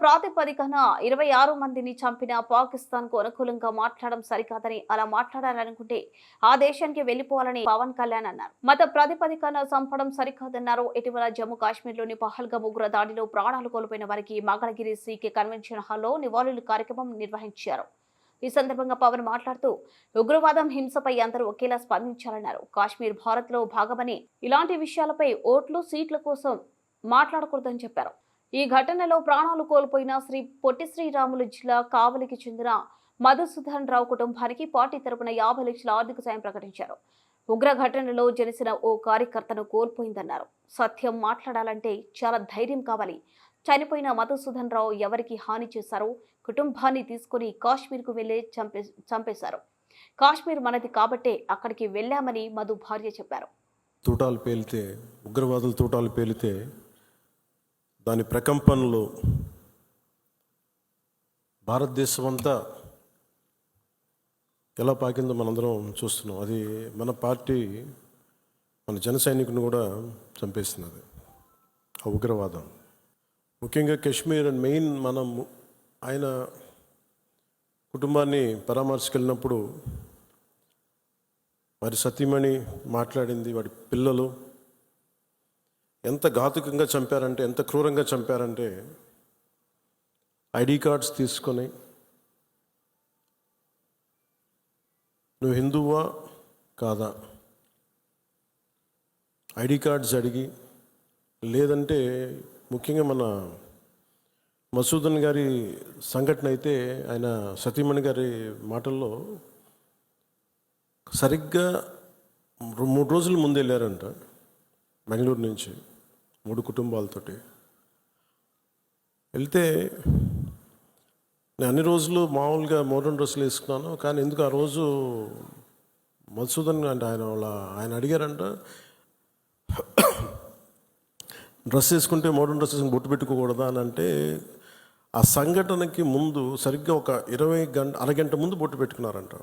ప్రాతిపదికన ఇరవై ఆరు మందిని చంపిన పాకిస్తాన్కు అనుకూలంగా మాట్లాడడం సరికాదని అలా మాట్లాడాలనుకుంటే ఆ దేశానికి వెళ్ళిపోవాలని పవన్ కళ్యాణ్ అన్నారు. మత ప్రాతిపదికన చంపడం సరికాదన్నారు. ఇటీవల జమ్మూ కాశ్మీర్లోని పహల్గా ఉగ్ర దాడిలో ప్రాణాలు కోల్పోయిన వారికి మంగళగిరి సీకే కన్వెన్షన్ హాల్లో నివాళులు కార్యక్రమం నిర్వహించారు. ఈ సందర్భంగా పవన్ మాట్లాడుతూ ఉగ్రవాదం హింసపై అందరూ ఒకేలా స్పందించాలన్నారు. కాశ్మీర్ భారత్లో భాగమని ఇలాంటి విషయాలపై ఓట్లు సీట్ల కోసం మాట్లాడకూడదని చెప్పారు. ఈ ఘటనలో ప్రాణాలు కోల్పోయిన శ్రీ పొట్టి శ్రీరాములు జిల్లా కావలికి చెందిన మధుసూదన్ రావు కుటుంబానికి పార్టీ తరపున యాభై లక్షల ఆర్థిక సాయం ప్రకటించారు. ఉగ్ర ఘటనలో జనసిన ఓ కార్యకర్తను కోల్పోయిందన్నారు. సత్యం మాట్లాడాలంటే చాలా ధైర్యం కావాలి. చనిపోయిన మధుసూదన్ రావు ఎవరికి హాని చేశారో కుటుంబాన్ని తీసుకుని కాశ్మీర్కు వెళ్ళే చంపే చంపేశారు. కాశ్మీర్ మనది కాబట్టే అక్కడికి వెళ్ళామని మధు భార్య చెప్పారు. తూటాలు పేలితే ఉగ్రవాదులు తూటాలు పేలితే దాని ప్రకంపనలు భారతదేశం అంతా ఎలా పాకిందో మనందరం చూస్తున్నాం. అది మన పార్టీ మన జన సైనికుని కూడా చంపేస్తున్నది. ఆ ఉగ్రవాదం. ముఖ్యంగా కాశ్మీర్ అండ్ మెయిన్ మనం ఆయన కుటుంబాన్ని పరామర్శకెళ్ళినప్పుడు వారి సతీమణి మాట్లాడింది వాడి పిల్లలు ఎంత ఘాతుకంగా చంపారంటే ఎంత క్రూరంగా చంపారంటే ఐడి కార్డ్స్ తీసుకొని నువ్వు హిందువా కాదా? ఐడి కార్డ్స్ అడిగి లేదంటే ముఖ్యంగా మన మసూదన్ గారి సంఘటన అయితే ఆయన సతీమణి గారి మాటల్లో సరిగ్గా మూడు రోజుల ముందు వెళ్ళారంట బెంగళూరు నుంచి. మూడు కుటుంబాలతోటి. వెళ్తే నేను అన్ని రోజులు మామూలుగా మోడర్న్ డ్రెస్సులు వేసుకున్నాను కానీ ఎందుకు ఆ రోజు మధుసూదన్ అంటే ఆయన వాళ్ళ ఆయన అడిగారంట డ్రెస్ వేసుకుంటే మోడర్న్ డ్రెస్ వేసుకుని బొట్టు పెట్టుకోకూడదా అని అంటే ఆ సంఘటనకి ముందు సరిగ్గా ఒక ఇరవై గంట అరగంట ముందు బొట్టు పెట్టుకున్నారంట.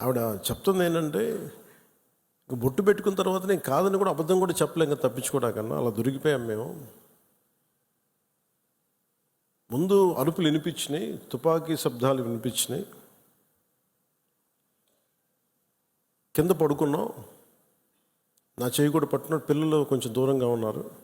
ఆవిడ చెప్తుంది ఏంటంటే బొట్టు పెట్టుకున్న తర్వాత నేను కాదని కూడా అబద్ధం కూడా చెప్పలేం ఇంకా తప్పించుకోవడాకన్నా అలా దొరికిపోయాం మేము. ముందు అరుపులు వినిపించినాయి తుపాకీ శబ్దాలు వినిపించినాయి. కింద పడుకున్నాం. నా చేయి కూడా పట్టినట్టు పిల్లలు కొంచెం దూరంగా ఉన్నారు.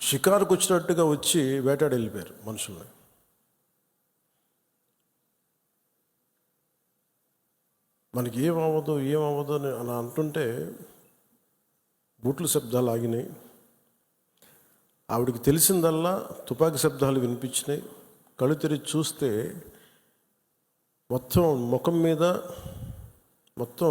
షికారుకు వచ్చినట్టుగా వచ్చి వేటాడి వెళ్ళిపోయారు మనుషుల్ని. మనకి ఏమవ్వదు ఏమవ్వదు అని అలా అంటుంటే బూట్ల శబ్దాలు ఆగినాయి. ఆవిడకి తెలిసిందల్లా తుపాకీ శబ్దాలు వినిపించినాయి. కళ్ళు తెరిచి చూస్తే మొత్తం ముఖం మీద మొత్తం